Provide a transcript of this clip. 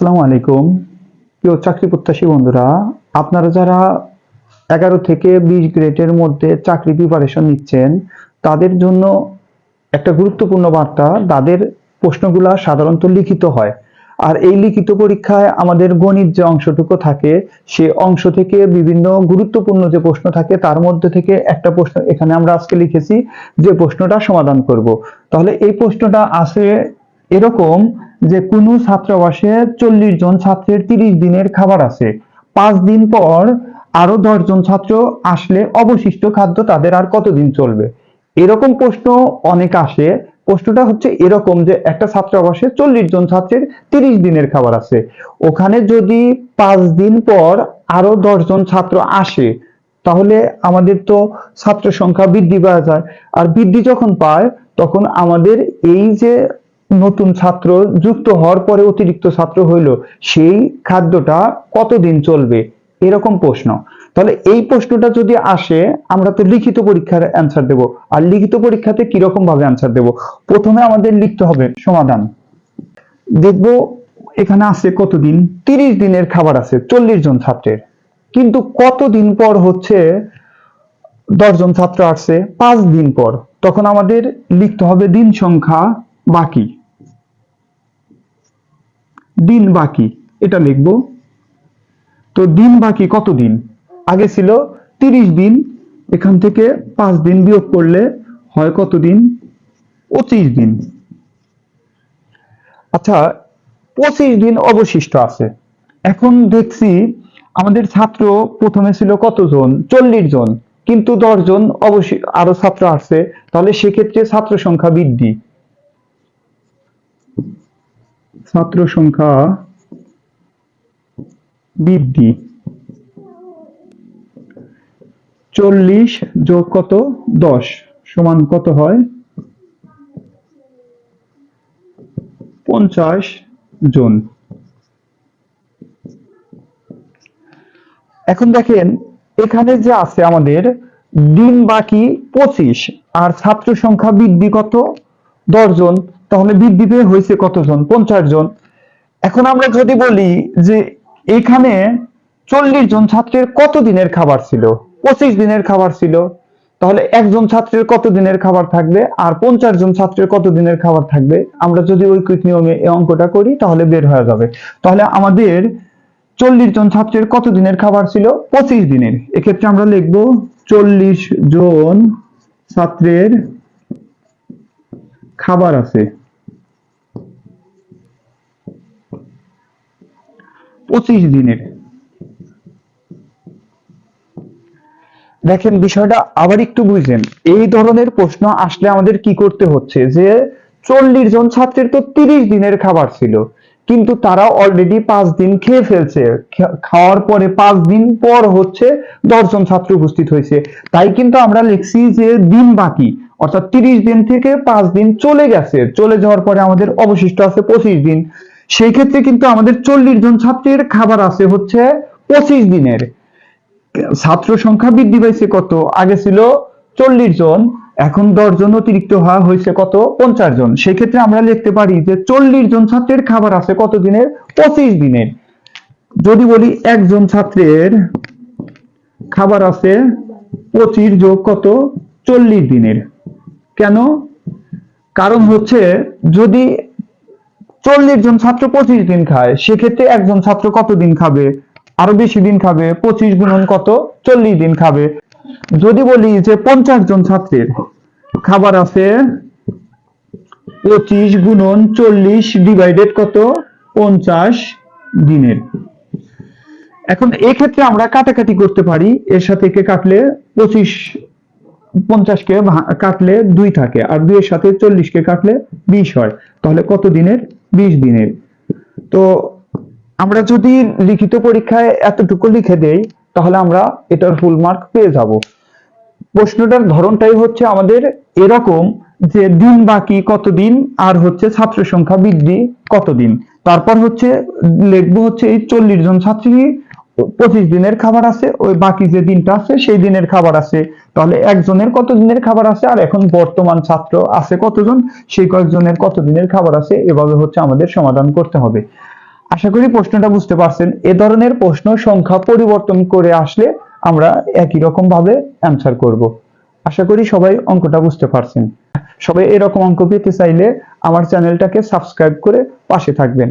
আসসালামু আলাইকুম। প্রিয় চাকরি প্রত্যাশী বন্ধুরা, আপনারা যারা এগারো থেকে বিশ গ্রেডের মধ্যে চাকরি প্রিপারেশন নিচ্ছেন, তাদের জন্য একটা গুরুত্বপূর্ণ বার্তা, তাদের প্রশ্নগুলা সাধারণত লিখিত হয়। আর এই লিখিত পরীক্ষায় আমাদের গণিত যে অংশটুকু থাকে, সে অংশ থেকে বিভিন্ন গুরুত্বপূর্ণ যে প্রশ্ন থাকে, তার মধ্যে থেকে একটা প্রশ্ন এখানে আমরা আজকে লিখেছি, যে প্রশ্নটা সমাধান করব। তাহলে এই প্রশ্নটা আসে এরকম যে কোনো ছাত্রাবাসে চল্লিশ জন ছাত্রের তিরিশ দিনের খাবার আছে। পাঁচ দিন পর আরও জন ছাত্র আসলে অবশিষ্ট খাদ্য তাদের আর কতদিন চলবে? এরকম প্রশ্ন অনেক আসে। প্রশ্নটা হচ্ছে এরকম যে একটা ছাত্রাবাসে চল্লিশ জন ছাত্রের তিরিশ দিনের খাবার আছে। ওখানে যদি পাঁচ দিন পর আরও জন ছাত্র আসে, তাহলে আমাদের তো ছাত্র সংখ্যা বৃদ্ধি পাওয়া যায়। আর বৃদ্ধি যখন পায়, তখন আমাদের এই যে নতুন ছাত্র যুক্ত হওয়ার পরে অতিরিক্ত ছাত্র হইল, সেই খাদ্যটা কতদিন চলবে? এরকম প্রশ্ন। তাহলে এই প্রশ্নটা যদি আসে, আমরা তো লিখিত পরীক্ষার অ্যান্সার দেব। আর লিখিত পরীক্ষাতে কীরকম ভাবে অ্যান্সার দেব? প্রথমে আমাদের লিখতে হবে সমাধান। দেখব এখানে আছে কতদিন? তিরিশ দিনের খাবার আছে, চল্লিশ জন ছাত্রের। কিন্তু কতদিন পর হচ্ছে দশজন ছাত্র আসছে? পাঁচ দিন পর। তখন আমাদের লিখতে হবে দিন সংখ্যা বাকি। দিন বাকি, এটা লিখব। তো দিন বাকি কত দিন? আগে ছিল তিরিশ দিন, এখান থেকে পাঁচ দিন বিয়োগ করলে হয় কত দিন? পঁচিশ দিন। আচ্ছা পঁচিশ দিন অবশিষ্ট আছে। এখন দেখছি আমাদের ছাত্র প্রথমে ছিল কতজন? চল্লিশ জন। কিন্তু দশ জন অবশ্যই আরও ছাত্র আসছে। তাহলে সেক্ষেত্রে ছাত্র সংখ্যা বৃদ্ধি। ছাত্র সংখ্যা বৃদ্ধি। চল্লিশ যোগ কত? দশ। সমান কত হয়? পঞ্চাশ জন। এখন দেখেন, এখানে যে আছে আমাদের, দিন বাকি পঁচিশ, আর ছাত্র সংখ্যা বৃদ্ধি কত? দশ জন। তাহলে বৃদ্ধি পেয়ে হয়েছে কতজন? পঞ্চাশ জন। এখন আমরা যদি বলি যে এখানে চল্লিশ জন ছাত্রের কত দিনের খাবার ছিল? পঁচিশ দিনের খাবার ছিল। তাহলে একজন ছাত্রের কত দিনের খাবার থাকবে? আর পঞ্চাশ জন ছাত্রের কত দিনের খাবার থাকবে? আমরা যদি ঐকিক নিয়মে এই অঙ্কটা করি, তাহলে বের হয়ে যাবে। তাহলে আমাদের চল্লিশ জন ছাত্রের কত দিনের খাবার ছিল? পঁচিশ দিনের। এক্ষেত্রে আমরা লিখব চল্লিশ জন ছাত্রের খাবার আছে। পঁচিশ দিনের। দেখেন, বিষয়টা আবার একটু বুঝলেন। এই ধরনের প্রশ্ন আসলে আমাদের কি করতে হচ্ছে? যে চল্লিশ জন ছাত্রের তো তিরিশ দিনের খাবার ছিল, কিন্তু তারা অলরেডি পাঁচ দিন খেয়ে ফেলছে। খাওয়ার পরে পাঁচ দিন পর হচ্ছে দশজন ছাত্র উপস্থিত হয়েছে। তাই কিন্তু আমরা লিখছি যে দিন বাকি, অর্থাৎ তিরিশ দিন থেকে পাঁচ দিন চলে গেছে। চলে যাওয়ার পরে আমাদের অবশিষ্ট আছে পঁচিশ দিন। সেই ক্ষেত্রে কিন্তু আমাদের চল্লিশ জন ছাত্রের খাবার আছে হচ্ছে পঁচিশ দিনের। ছাত্র সংখ্যা বৃদ্ধি পাইছে কত? আগে ছিল চল্লিশ জন, এখন দশ জন অতিরিক্ত হওয়া হয়েছে কত? পঞ্চাশ জন। সেক্ষেত্রে আমরা লিখতে পারি যে চল্লিশ জন ছাত্রের খাবার আছে কত দিনের? পঁচিশ দিনের। যদি বলি একজন ছাত্রের খাবার আছে পঁচিশ যোগ কত? চল্লিশ দিনের। কেন? কারণ হচ্ছে যদি চল্লিশ জন ছাত্র পঁচিশ দিন খায়। সেক্ষেত্রে একজন ছাত্র কত দিন খাবে? আরও বেশি দিন খাবে, পঁচিশ গুণন কত? চল্লিশ দিন খাবে। যদি বলি যে পঞ্চাশ জন ছাত্রের খাবার আছে, পঁচিশ গুণন চল্লিশ ডিভাইডেড কত? পঞ্চাশ দিনের। এখন এক্ষেত্রে আমরা কাটাকাটি করতে পারি। এর সাথে কে কাটলে? পঁচিশ পঞ্চাশকে কাটলে দুই থাকে। আর দুইয়ের সাথে চল্লিশকে কাটলে বিশ হয়। তাহলে কত দিনের? বিশ দিনের। তো আমরা যদি লিখিত পরীক্ষায় এতটুকু লিখে দেই, তাহলে আমরা এটার ফুল মার্ক পেয়ে যাব। প্রশ্নটার ধরনটাই হচ্ছে আমাদের এরকম যে দিন বাকি কতদিন আর হচ্ছে ছাত্র সংখ্যা বৃদ্ধি কতদিন। তারপর হচ্ছে, লিখব হচ্ছে এই চল্লিশ জন ছাত্রী পঁচিশ দিনের খাবার আছে, ওই বাকি যে দিনটা আছে, সেই দিনের খাবার আছে। তাহলে একজনের কত দিনের খাবার আছে? আর এখন বর্তমান ছাত্র আছে কতজন? সেই কয়েকজনের কত দিনের খাবার আছে? এভাবে হচ্ছে আমাদের সমাধান করতে হবে। আশা করি প্রশ্নটা বুঝতে পারছেন। এ ধরনের প্রশ্ন সংখ্যা পরিবর্তন করে আসলে আমরা একই রকম ভাবে অ্যান্সার করব। আশা করি সবাই অঙ্কটা বুঝতে পারছেন। সবাই এরকম অঙ্ক পেতে চাইলে আমার চ্যানেলটাকে সাবস্ক্রাইব করে পাশে থাকবেন।